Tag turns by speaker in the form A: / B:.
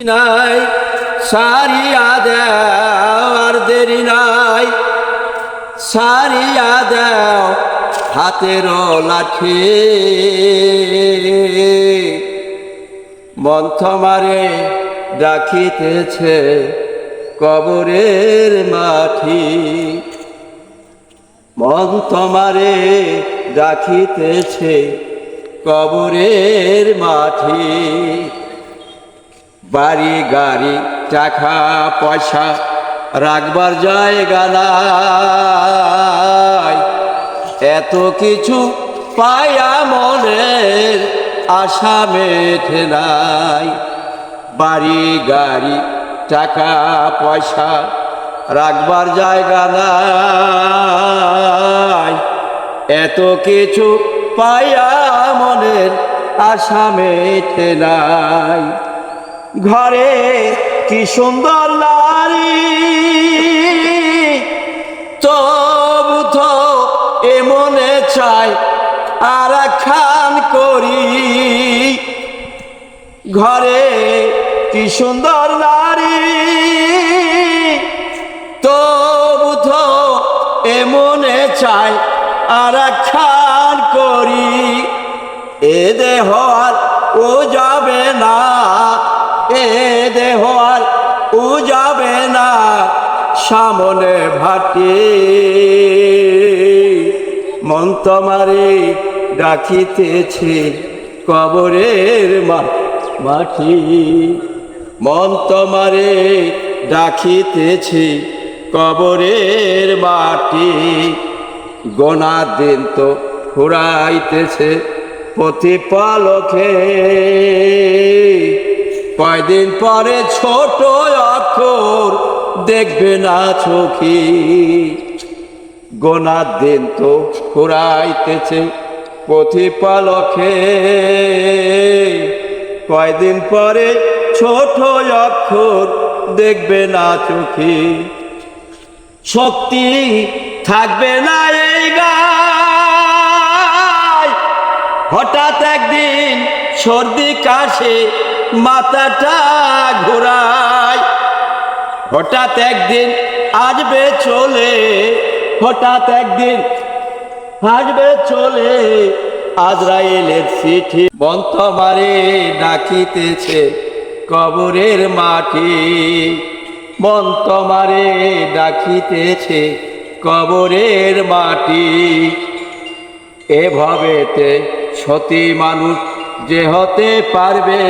A: নাই, সারিয়া দেও আর দেরি নাই। সারিয়া দেও হাতের লাঠি। মন্থ মারে ডাকিতেছে কবরের মাঠি। মন্থ মারে ডাকিতেছে কবরের মাঠি। বাড়ি, গাড়ি, টাকা, পয়সা রাখবার জায়গা নাই। এত কিছু পায়া মনের আশা মেঠে নাই। বাড়ি, গাড়ি, টাকা, পয়সা রাখবার জায়গা নাই। এত কিছু পায়া মনের আশা মেঠে নাই। ঘরে কি সুন্দর নারী। তবু তো এ মনে চাই আর খান করি। ঘরে কি সুন্দর নারী। তবু তো এ মনে চাই আর খান করি। এ দেহ ও যাবে না। এ দেহ আর ও যাবে না, সামনে ভাটি। মন তোমারে ডাকিতেছে কবরের মাটি। মন তোমারে ডাকিতেছে কবরের মাটি। গোনা দিন তো ফুরাইতেছে প্রতিপালকে। কয়দিন পরে ছোট অক্ষর দেখবে না চোখি। গোনার দিন তো ফুরাইতেছে প্রতিপালকে। কয়দিন পরে ছোট অক্ষর দেখবে না চোখি। শক্তি থাকবে না এই গায়। হঠাৎ একদিন সর্দি কাশে মাথাটা ঘোরায় হঠাৎ একদিন আসবে চলে, হঠাৎ একদিন আসবে চলে, আজরাইলের চিঠি বন্ত মারে ডাকিতেছে কবরের মাটি। মন্ত মারে ডাকিতেছে কবরের মাটি। এভাবেতে সতী মানুষ যে হতে পারবে।